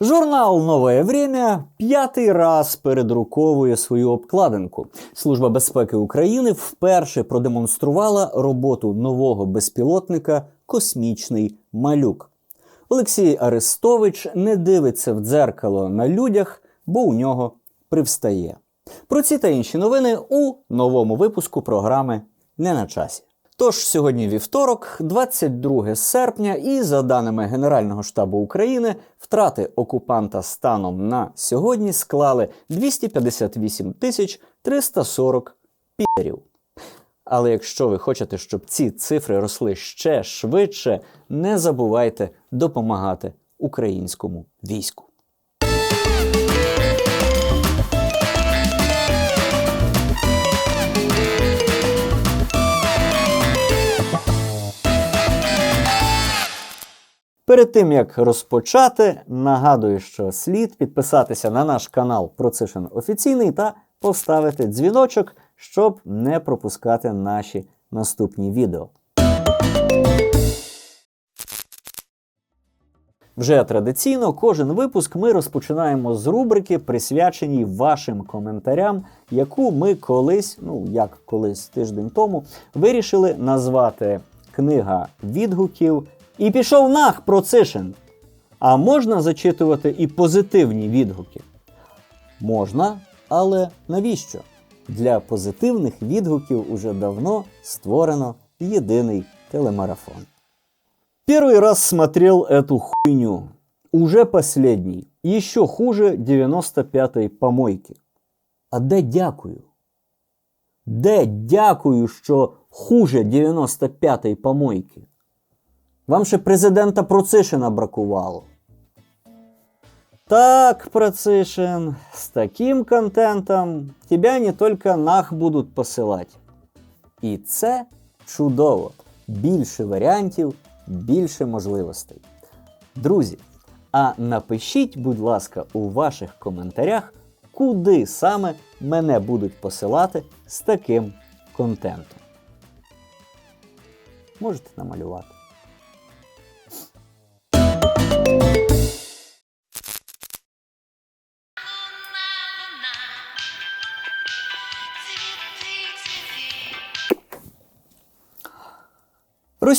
Журнал Нове Время п'ятий раз передруковує свою обкладинку. Служба безпеки України вперше продемонструвала роботу нового безпілотника Космічний малюк. Олексій Арестович не дивиться в дзеркало на людях, бо у нього привстає. Про ці та інші новини у новому випуску програми Не на часі. Тож сьогодні вівторок, 22 серпня, і за даними Генерального штабу України, втрати окупанта станом на сьогодні склали 258 тисяч 340 пірів. Але якщо ви хочете, щоб ці цифри росли ще швидше, не забувайте допомагати українському війську. Перед тим як розпочати, нагадую, що слід підписатися на наш канал Процишин Офіційний та поставити дзвіночок, щоб не пропускати наші наступні відео. Вже традиційно кожен випуск ми розпочинаємо з рубрики, присвяченій вашим коментарям, яку ми колись, ну як колись тиждень тому, вирішили назвати книга відгуків і пішов нах Процишин. А можна зачитувати і позитивні відгуки? Можна, але навіщо? Для позитивних відгуків уже давно створено єдиний телемарафон. Первый раз смотрел эту хуйню. Уже последний. Еще хуже 95-й помойки. А де дякую? Де дякую, що хуже 95-ї помойки? Вам ще президента Процишина бракувало. Так, Процишин, с таким контентом тебя не только нах будуть посилати. І це чудово. Більше варіантів, більше можливостей. Друзі, а напишіть, будь ласка, у ваших коментарях, куди саме мене будуть посилати з таким контентом. Можете намалювати.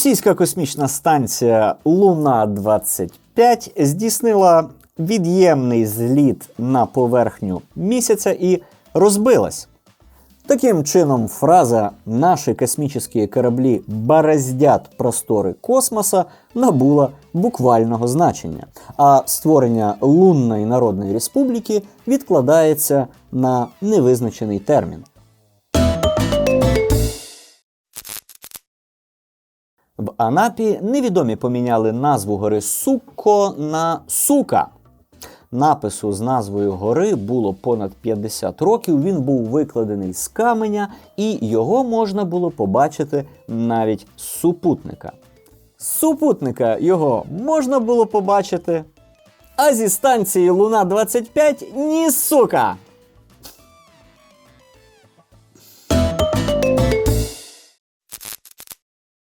Російська космічна станція Луна 25 здійснила від'ємний зліт на поверхню місяця і розбилась. Таким чином, фраза «наші космічні кораблі бороздять простори космоса набула буквального значення, а створення Лунної Народної Республіки відкладається на невизначений термін. В Анапі невідомі поміняли назву гори Сукко на Сука. Напису з назвою гори було понад 50 років. Він був викладений з каменя, і його можна було побачити навіть з супутника. Супутника його можна було побачити. А зі станції Луна 25 ні сука!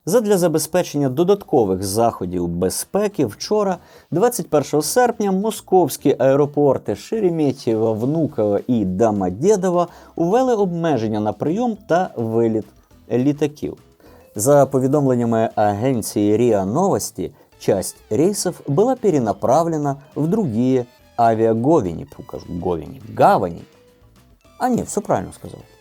Задля забезпечення додаткових заходів безпеки вчора, 21 серпня, московські аеропорти Шереметьєво, Внуково і Домодєдово увели обмеження на прийом та виліт літаків. За повідомленнями агенції РИА Новости, часть рейсов была перенаправлена в другие авиаговини, фу, кажу, говини, гавани. А ні, все правильно сказав.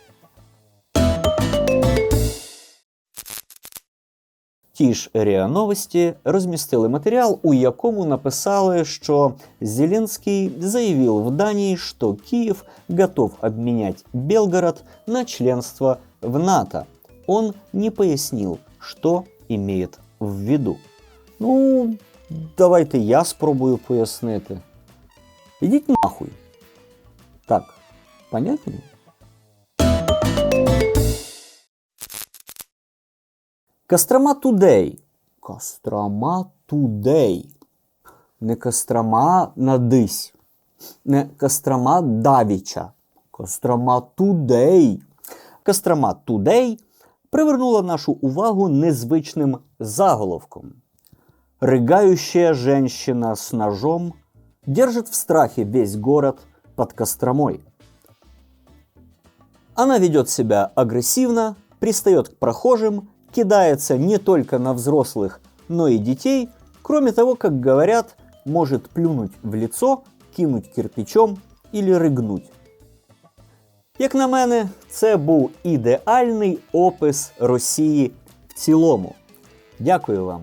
Ті ж РІА Новості розмістили матеріал, у якому написали, що Зеленский заявил в Дании, что Киев готов обменять Белгород на членство в НАТО. Он не пояснил, что имеет в виду. Ну, давайте я спробую пояснити. Ідіть нахуй. Так, понятно? Кострома Тудей. Кострома Тудей. Не Кострома надись. Не Кострома Давіча. Кострома Тудей. Кострома Тудей привернула нашу увагу незвичним заголовком. Рыгающая женщина с ножом держит в страхе весь город под Костромой. Она ведет себя агрессивно, пристает к прохожим, кидается не только на взрослых, но и детей, кроме того, как говорят, может плюнуть в лицо, кинуть кирпичом или ригнуть. Як на мене, це був ідеальний опис Росії в цілому. Дякую вам,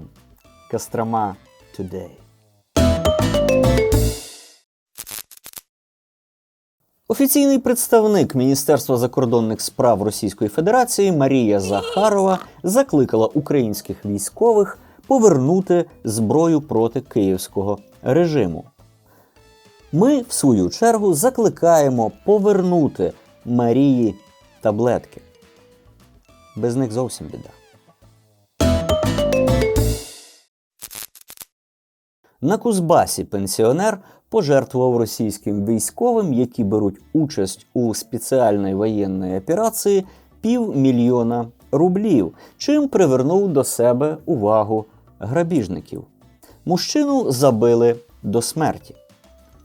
Кострома Today. Офіційний представник Міністерства закордонних справ Російської Федерації Марія Захарова закликала українських військових повернути зброю проти київського режиму. Ми, в свою чергу, закликаємо повернути Марії таблетки. Без них зовсім біда. На Кузбасі пенсіонер пожертвував російським військовим, які беруть участь у спеціальній воєнній операції, півмільйона рублів, чим привернув до себе увагу грабіжників. Мужчину забили до смерті.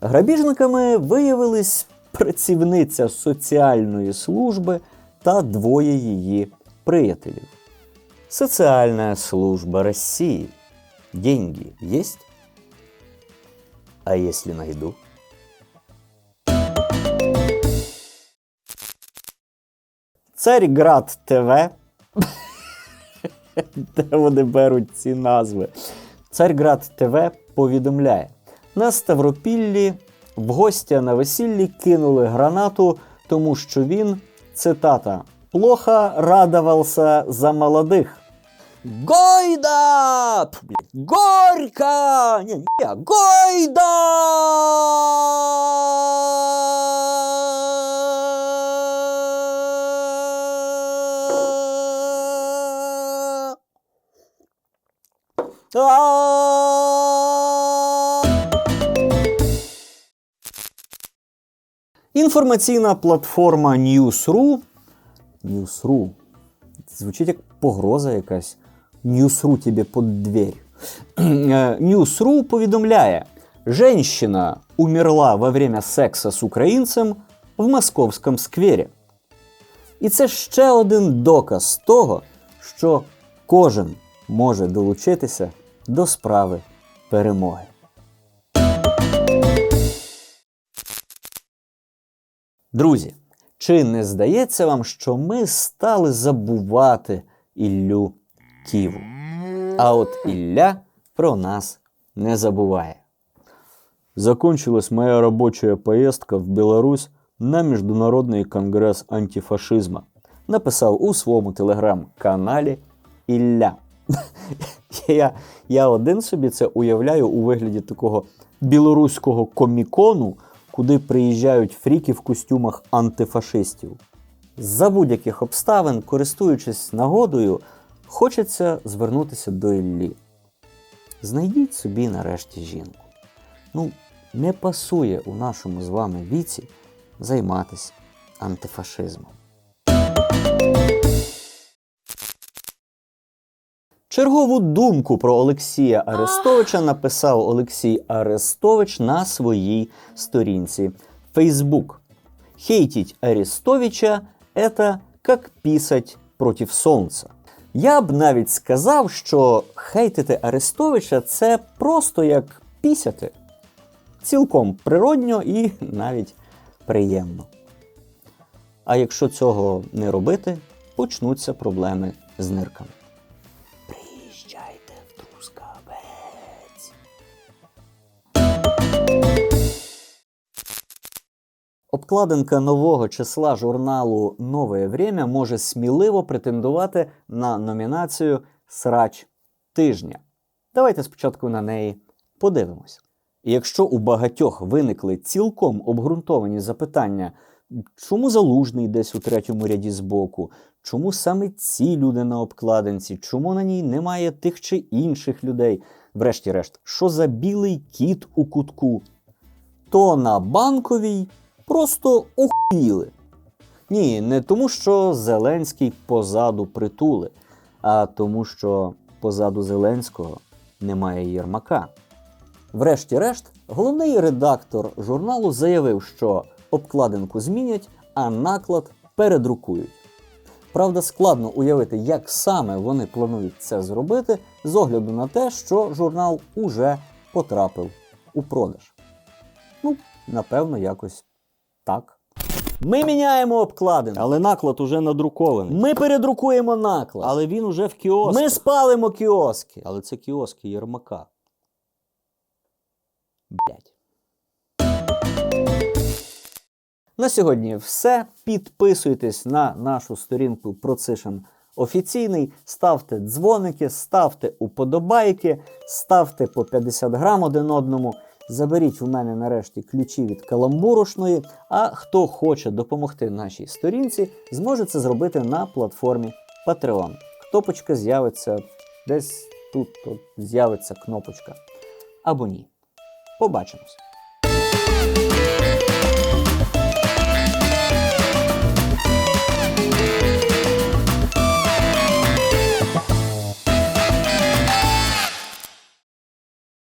Грабіжниками виявились працівниця соціальної служби та двоє її приятелів. Соціальна служба Росії. Деньги есть? А если найду? Царьград ТВ. Де вони беруть ці назви? Царьград ТВ повідомляє: на Ставропіллі в гостя на весіллі кинули гранату, тому що він, цитата, плохо радовался за молодих. Гойда! Пф, блядь, Горько! Не, не, Гойда! Інформаційна платформа News.ru News.ru Звучить як погроза якась. News.ru тебе под дверь. Э, News.ru повідомляє: Женщина умерла во время секса з українцем в московському сквері. І це ще один доказ того, що кожен може долучитися до справи перемоги. Друзі, чи не здається вам, що ми стали забувати Іллю Ківу? А от Ілля про нас не забуває. Закончилась моя рабочая поездка в Беларусь на Международный конгресс антифашизма. Написав у своєму телеграм-каналі Ілля. Я, я один собі це уявляю у вигляді такого білоруського комікону, куди приїжджають фріки в костюмах антифашистів. За будь-яких обставин, користуючись нагодою, хочеться звернутися до Іллі. Знайдіть собі нарешті жінку. Ну, не пасує у нашому з вами віці займатися антифашизмом. Чергову думку про Олексія Арестовича написав Олексій Арестович на своїй сторінці Facebook. Хейтить Арестовича – это как писать против сонця. Я б навіть сказав, що хейтити Арестовича це просто як пісяти. Цілком природньо і навіть приємно. А якщо цього не робити, почнуться проблеми з нирками. Обкладинка нового числа журналу Нове Время може сміливо претендувати на номінацію Срач тижня. Давайте спочатку на неї подивимось. І якщо у багатьох виникли цілком обґрунтовані запитання, чому залужний десь у третьому ряді збоку, чому саме ці люди на обкладинці, чому на ній немає тих чи інших людей, врешті-решт, що за білий кіт у кутку, то на банковій просто охуїли. Ні, не тому, що Зеленський позаду притули, а тому, що позаду Зеленського немає Єрмака. Врешті-решт, головний редактор журналу заявив, що обкладинку змінять, а наклад передрукують. Правда, складно уявити, як саме вони планують це зробити, з огляду на те, що журнал уже потрапив у продаж. Ну, напевно, якось так. Ми міняємо обкладинку. Але наклад уже надрукований. Ми передрукуємо наклад. Але він уже в кіосках. Ми спалимо кіоски. Але це кіоски Єрмака. Блять. На сьогодні все. Підписуйтесь на нашу сторінку Процишин офіційний. Ставте дзвоники, ставте уподобайки, ставте по 50 грам один одному. Заберіть у мене нарешті ключі від каламбурошної. А хто хоче допомогти нашій сторінці, зможе це зробити на платформі Patreon. Кнопочка з'явиться десь тут тут з'явиться кнопочка. Або ні. Побачимось.